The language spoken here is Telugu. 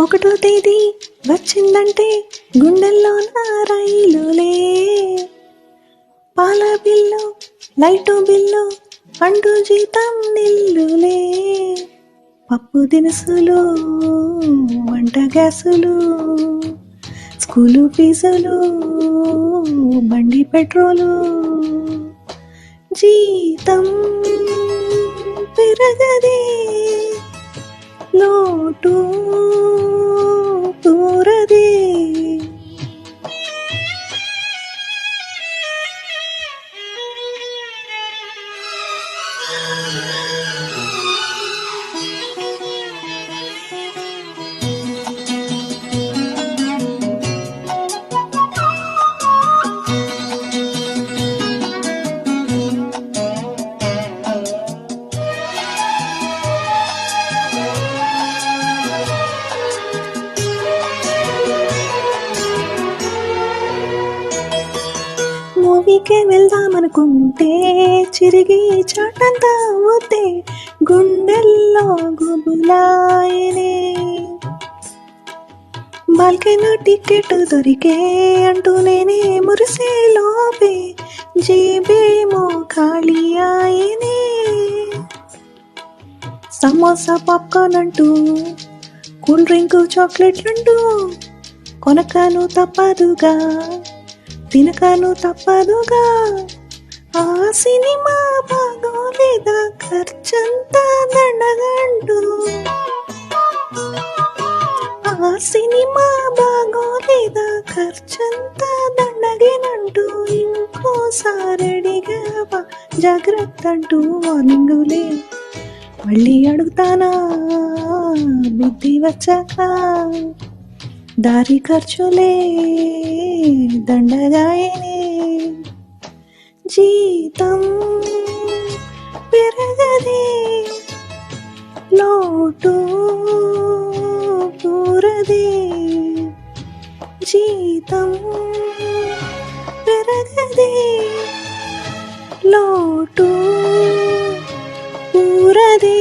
ఒకటో తేదీ వచ్చిందంటే గుండెల్లో నా రైలులే పాల బిల్లు లైటు బిల్లు అంటూ జీతం నిల్లులే. పప్పు దినుసులు వంట గ్యాసులు స్కూలు ఫీజులు బండి పెట్రోలు. జీతం పెరగదే లోటు Música అడవికే వెళ్దామనుకుంటే చిరిగి చాటంతా అవుతే గుండెల్లో గుబులాయనే. బాల్కైనా టికెట్ దొరికే అంటూ నేనే మురిసే లోపే జీబేమో ఖాళీ ఆయనే. సమోసా పాప్కార్న్ అంటూ కూల్ డ్రింక్ చాక్లెట్లంటూ కొనకను తప్పదుగా. తినకను తప్పదుగా. ఆ సినిమా బాగోలేదా? ఖర్చంతా దండగంటూ. ఆ సినిమా బాగోలేదా? ఖర్చంతా దండగేనంటూ. ఇంకోసారి అడిగావా? జాగ్రత్త అంటూ వార్నింగులే. మళ్ళీ అడుగుతానా? బుద్ధి వచ్చాక? దారి ఖర్చులే దండగాయనే. జీతం పెరగదే లోటు పూరదే జీతం పెరగదే లోటు పూరదే